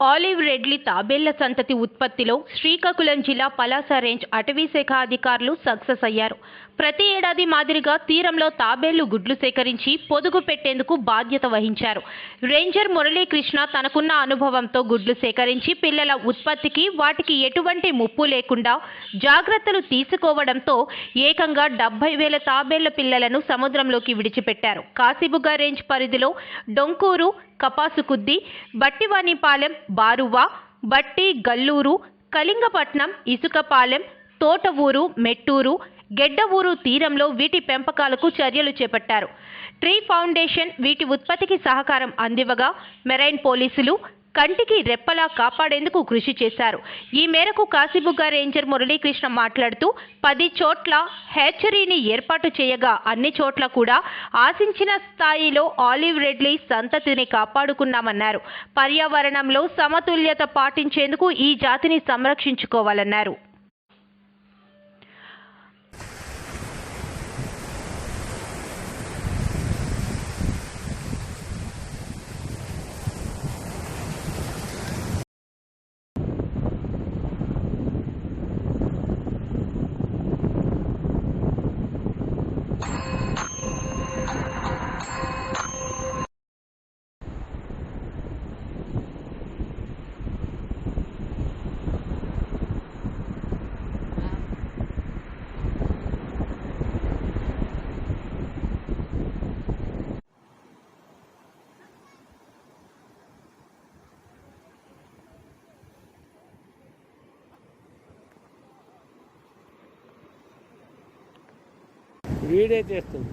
Olive readily తాబేళ్ళ సంతతి ఉత్పత్తిలో శ్రీకాకుళం జిల్లా పలాస రేంజ్ అటవీ శాఖ అధికారులు సక్సెస్ అయ్యారు. ప్రతి ఏడాది మాదిరిగా తీరంలో తాబేళ్ళు గుడ్లు సేకరించి పొదుగు పెట్టేందుకు బాధ్యత వహించారు. రేంజర్ మురళీకృష్ణ తనకున్న అనుభవంతో గుడ్లు సేకరించి పిల్లల ఉత్పత్తికి వాటికి ఎటువంటి ముప్పు లేకుండా జాగ్రత్తలు తీసుకోవడంతో ఏకంగా డెబ్బై వేల తాబేళ్ళ పిల్లలను సముద్రంలోకి విడిచిపెట్టారు. కాశీబుగ్గ రేంజ్ పరిధిలో డొంకూరు కపాసుకుద్ది బట్టివానిపాలెం బారువా బట్టి గల్లూరు కళింగపట్నం ఇసుకపాలెం తోటవూరు మెట్టూరు గెడ్డవూరు తీరంలో వీటి పెంపకాలకు చర్యలు చేపట్టారు. ట్రీ ఫౌండేషన్ వీటి ఉత్పత్తికి సహకారం అందివ్వగా మెరైన్ పోలీసులు కంటికి రెప్పలా కాపాడేందుకు కృషి చేశారు. ఈ మేరకు కాశీబుగ్గ రేంజర్ మురళీకృష్ణ మాట్లాడుతూ పది చోట్ల హ్యాచరీని ఏర్పాటు చేయగా అన్ని చోట్ల కూడా ఆశించిన స్థాయిలో ఆలివ్ రెడ్లీ సంతతిని కాపాడుకున్నామన్నారు. పర్యావరణంలో సమతుల్యత పాటించేందుకు ఈ జాతిని సంరక్షించుకోవాలన్నారు. వీడే చేస్తుంది.